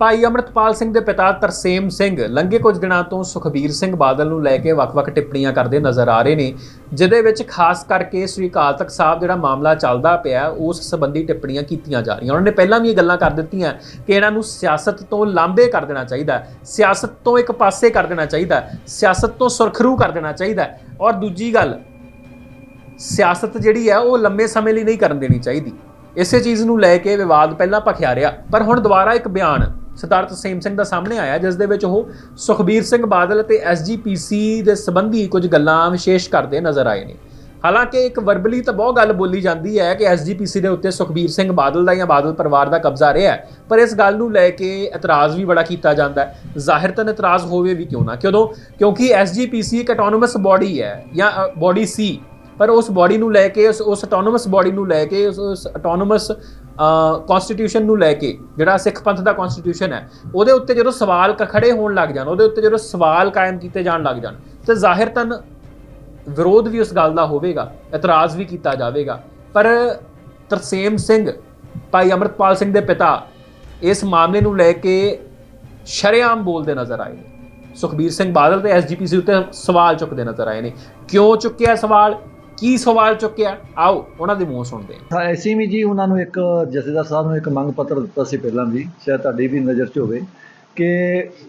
ਭਾਈ ਅਮਰਤਪਾਲ ਸਿੰਘ ਦੇ ਪਿਤਾ ਤਰਸੇਮ ਸਿੰਘ ਲੰਘੇ ਕੁਝ ਦਿਨਾਂ ਤੋਂ ਸੁਖਬੀਰ ਸਿੰਘ ਬਾਦਲ ਨੂੰ ਲੈ ਕੇ ਵੱਖ-ਵੱਖ ਟਿੱਪਣੀਆਂ ਕਰਦੇ ਨਜ਼ਰ ਆ ਰਹੇ ਨੇ, ਜਿਹਦੇ ਵਿੱਚ ਖਾਸ ਕਰਕੇ ਸ੍ਰੀ ਅਕਾਲ ਤਖਤ ਸਾਹਿਬ ਜਿਹੜਾ ਮਾਮਲਾ ਚੱਲਦਾ ਪਿਆ ਉਸ ਸੰਬੰਧੀ ਟਿੱਪਣੀਆਂ ਕੀਤੀਆਂ ਜਾ ਰਹੀਆਂ। ਉਹਨਾਂ ਨੇ ਪਹਿਲਾਂ ਵੀ ਇਹ ਗੱਲਾਂ ਕਰ ਦਿੱਤੀਆਂ ਕਿ ਇਹਨਾਂ ਨੂੰ ਸਿਆਸਤ ਤੋਂ ਲਾਂਭੇ ਕਰ ਦੇਣਾ ਚਾਹੀਦਾ ਸਿਆਸਤ ਤੋਂ ਇੱਕ ਪਾਸੇ ਕਰ ਦੇਣਾ ਚਾਹੀਦਾ ਸਿਆਸਤ ਤੋਂ ਸੁਰਖਰੂ ਕਰ ਦੇਣਾ ਚਾਹੀਦਾ ਔਰ ਦੂਜੀ ਗੱਲ, ਸਿਆਸਤ ਜਿਹੜੀ ਹੈ ਉਹ ਲੰਮੇ ਸਮੇਂ ਲਈ ਨਹੀਂ ਕਰਨ ਦੇਣੀ ਚਾਹੀਦੀ। ਇਸੇ ਚੀਜ਼ ਨੂੰ ਲੈ ਕੇ ਵਿਵਾਦ ਪਹਿਲਾਂ ਭਖਿਆ ਰਿਹਾ, ਪਰ ਹੁਣ ਦੁਬਾਰਾ ਇੱਕ ਬਿਆਨ ਸਰਦਾਰ ਤਸੀਮ ਸਿੰਘ ਦਾ ਸਾਹਮਣੇ ਆਇਆ, ਜਿਸ ਦੇ ਵਿੱਚ ਉਹ ਸੁਖਬੀਰ ਸਿੰਘ ਬਾਦਲ ਅਤੇ ਐਸਜੀਪੀਸੀ ਦੇ ਸੰਬੰਧੀ ਕੁਝ ਗੱਲਾਂ ਵਿਸ਼ੇਸ਼ ਕਰਦੇ ਨਜ਼ਰ ਆਏ ਨੇ। ਹਾਲਾਂਕਿ ਇੱਕ ਵਰਬਲੀ ਤਾਂ ਬਹੁਤ ਗੱਲ ਬੋਲੀ ਜਾਂਦੀ ਹੈ ਕਿ ਐਸਜੀਪੀਸੀ ਦੇ ਉੱਤੇ ਸੁਖਬੀਰ ਸਿੰਘ ਬਾਦਲ ਦਾ ਜਾਂ ਬਾਦਲ ਪਰਿਵਾਰ ਦਾ ਕਬਜ਼ਾ ਰਿਹਾ ਹੈ, ਪਰ ਇਸ ਗੱਲ ਨੂੰ ਲੈ ਕੇ ਇਤਰਾਜ਼ ਵੀ ਬੜਾ ਕੀਤਾ ਜਾਂਦਾ ਹੈ। ਤਾਂ ਇਤਰਾਜ਼ ਹੋਵੇ ਵੀ ਕਿਉਂ ਨਾ ਕਿਉਂ ਕਿਉਂਕਿ ਐਸਜੀਪੀਸੀ ਇੱਕ ਆਟੋਨੋਮਸ ਬਾਡੀ ਹੈ ਜਾਂ ਬਾਡੀ ਸੀ, ਪਰ ਉਸ ਬਾਡੀ ਨੂੰ ਲੈ ਕੇ, ਉਸ ਉਸ ਆਟੋਨੋਮਸ ਬਾਡੀ ਨੂੰ ਲੈ ਕੇ ਉਸ ਉਸ ਆਟੋਨੋਮਸ ਕਨਸਟੀਟਿਊਸ਼ਨ ਨੂੰ ਲੈ ਕੇ, ਜਿਹੜਾ ਸਿੱਖ ਪੰਥ ਦਾ ਕਨਸਟੀਟਿਊਸ਼ਨ ਹੈ, ਉਹਦੇ ਉੱਤੇ ਜਦੋਂ ਸਵਾਲ ਕ- ਖੜੇ ਹੋਣ ਲੱਗ ਜਾਣ, ਉਹਦੇ ਉੱਤੇ ਜਦੋਂ ਸਵਾਲ ਕਾਇਮ ਕੀਤੇ ਜਾਣ ਲੱਗ ਜਾਣ, ਤੇ ਜ਼ਾਹਿਰਤਨ ਵਿਰੋਧ ਵੀ ਉਸ ਗੱਲ ਦਾ ਹੋਵੇਗਾ, ਇਤਰਾਜ਼ ਵੀ ਕੀਤਾ ਜਾਵੇਗਾ। ਪਰ ਤਰਸੇਮ ਸਿੰਘ, ਭਾਈ ਅਮਰਤਪਾਲ ਸਿੰਘ ਦੇ ਪਿਤਾ, ਇਸ ਮਾਮਲੇ ਨੂੰ ਲੈ ਕੇ ਸ਼ਰੇਆਮ ਬੋਲਦੇ ਨਜ਼ਰ ਆਏ ਨੇ। ਸੁਖਬੀਰ ਸਿੰਘ ਬਾਦਲ ਤੇ ਐਸਜੀਪੀਸੀ ਉੱਤੇ ਸਵਾਲ ਚੁੱਕਦੇ ਨਜ਼ਰ ਆਏ ਨੇ। ਕਿਉਂ ਚੁੱਕਿਆ ਸਵਾਲ? ਕੀ ਸਵਾਲ ਚੁੱਕਿਆ? ਆਓ ਉਹਨਾਂ ਦੇ ਮੂੰਹ ਸੁਣਦੇ ਹਾਂ। ਐਸੀ ਵੀ ਜੀ ਉਹਨਾਂ ਨੂੰ ਇੱਕ ਜਥੇਦਾਰ ਸਾਹਿਬ ਨੂੰ ਇੱਕ ਮੰਗ ਪੱਤਰ ਦਿੱਤਾ ਸੀ ਪਹਿਲਾਂ ਵੀ ਸ਼ਾਇਦ ਤੁਹਾਡੀ ਵੀ ਨਜ਼ਰ 'ਚ ਹੋਵੇ ਕਿ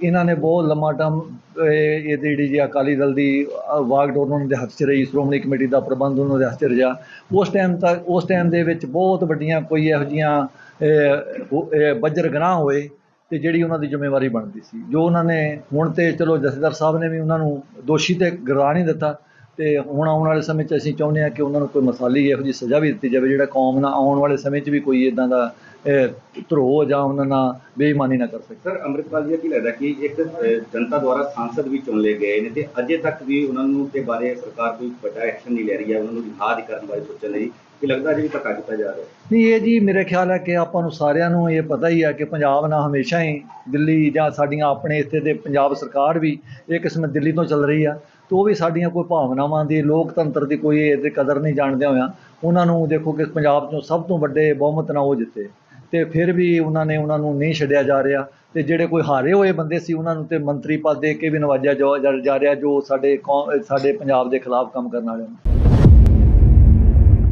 ਇਹਨਾਂ ਨੇ ਬਹੁਤ ਲੰਮਾ ਟਰਮ ਇਹ ਜਿਹੜੀ ਜੀ ਅਕਾਲੀ ਦਲ ਦੀ ਅ, ਵਾਗਡੋਰ ਉਹਨਾਂ ਦੇ ਹੱਥ 'ਚ ਰਹੀ ਸ਼੍ਰੋਮਣੀ ਕਮੇਟੀ ਦਾ ਪ੍ਰਬੰਧ ਉਹਨਾਂ ਦੇ ਹੱਥ 'ਚ ਰਿਹਾ ਉਸ ਟਾਈਮ ਤੱਕ ਉਸ ਟਾਈਮ ਦੇ ਵਿੱਚ ਬਹੁਤ ਵੱਡੀਆਂ ਕੋਈ ਇਹੋ ਜਿਹੀਆਂ ਬੱਜਰ ਗਨਾਹ ਹੋਏ ਤੇ ਜਿਹੜੀ ਉਹਨਾਂ ਦੀ ਜ਼ਿੰਮੇਵਾਰੀ ਬਣਦੀ ਸੀ। ਜੋ ਉਹਨਾਂ ਨੇ ਹੁਣ ਤੇ ਚਲੋ ਜਥੇਦਾਰ ਸਾਹਿਬ ਨੇ ਵੀ ਉਹਨਾਂ ਨੂੰ ਦੋਸ਼ੀ ਤੇ ਗਰਾ ਨਹੀਂ ਦਿੱਤਾ ਤੇ ਹੁਣ ਆਉਣ ਵਾਲੇ ਸਮੇਂ 'ਚ ਅਸੀਂ ਚਾਹੁੰਦੇ ਹਾਂ ਕਿ ਉਹਨਾਂ ਨੂੰ ਕੋਈ ਮਸਾਲੀ ਇਹੋ ਜਿਹੀ ਸਜ਼ਾ ਵੀ ਦਿੱਤੀ ਜਾਵੇ ਜਿਹੜਾ ਕੌਮ ਨਾਲ ਆਉਣ ਵਾਲੇ ਸਮੇਂ 'ਚ ਵੀ ਕੋਈ ਇਦਾਂ ਦਾ ਧਰੋਹ ਜਾਂ ਉਹਨਾਂ ਨਾਲ ਬੇਈਮਾਨੀ ਨਾ ਕਰ ਸਕੇ। ਸਰ ਅੰਮ੍ਰਿਤਪਾਲ ਜੀ ਕੀ ਲੱਗਦਾ ਕਿ ਇੱਕ ਜਨਤਾ ਦੁਆਰਾ ਸਾਂਸਦ ਵੀ ਚੁਣ ਲਏ ਗਏ ਨੇ ਤੇ ਅਜੇ ਤੱਕ ਵੀ ਉਹਨਾਂ ਨੂੰ ਤੇ ਬਾਰੇ ਸਰਕਾਰ ਕੋਈ ਵੱਡਾ ਐਕਸ਼ਨ ਨਹੀਂ ਲੈ ਰਹੀ ਹੈ ਉਹਨਾਂ ਨੂੰ ਰਿਹਾਅ ਦੀ ਕਰਨ ਬਾਰੇ ਸੋਚਣ ਲਈ ਕਿ ਲੱਗਦਾ ਜੀ ਧੱਕਾ ਕੀਤਾ ਜਾ ਰਿਹਾ? ਹੈ ਨਹੀਂ ਇਹ ਜੀ ਮੇਰੇ ਖਿਆਲ ਹੈ ਕਿ ਆਪਾਂ ਨੂੰ ਸਾਰਿਆਂ ਨੂੰ ਇਹ ਪਤਾ ਹੀ ਹੈ ਕਿ ਪੰਜਾਬ ਨਾਲ ਹਮੇਸ਼ਾ ਹੀ ਦਿੱਲੀ ਜਾਂ ਸਾਡੀਆਂ ਆਪਣੇ ਇੱਥੇ ਦੇ ਪੰਜਾਬ ਸਰਕਾਰ ਵੀ ਇਹ ਕਿਸਮ ਦਿੱਲੀ ਤੋਂ ਚੱਲ ਰਹੀ ਆ। ਉਹ ਵੀ ਸਾਡੀਆਂ ਕੋਈ ਭਾਵਨਾਵਾਂ ਦੀ, ਲੋਕਤੰਤਰ ਦੀ ਕੋਈ ਇਹਦੀ ਕਦਰ ਨਹੀਂ ਜਾਣਦੇ ਹੋਇਆਂ, ਉਹਨਾਂ ਨੂੰ ਦੇਖੋ ਕਿ ਪੰਜਾਬ 'ਚੋਂ ਸਭ ਤੋਂ ਵੱਡੇ ਬਹੁਮਤ ਨਾਲ ਉਹ ਜਿੱਤੇ। ਤੇ ਫਿਰ ਵੀ ਉਹਨਾਂ ਨੇ ਉਹਨਾਂ ਨੂੰ ਨਹੀਂ ਛੱਡਿਆ ਜਾ ਰਿਹਾ। ਤੇ ਜਿਹੜੇ ਕੋਈ ਹਾਰੇ ਹੋਏ ਬੰਦੇ ਸੀ, ਉਹਨਾਂ ਨੂੰ ਤੇ ਮੰਤਰੀ ਪਦ ਦੇ ਕੇ ਵੀ ਨਵਾਜਿਆ ਜਾ ਜਾ ਰਿਹਾ ਜੋ ਸਾਡੇ ਕੌਮ ਸਾਡੇ ਪੰਜਾਬ ਦੇ ਖਿਲਾਫ ਕੰਮ ਕਰਨ ਵਾਲੇ ਨੇ।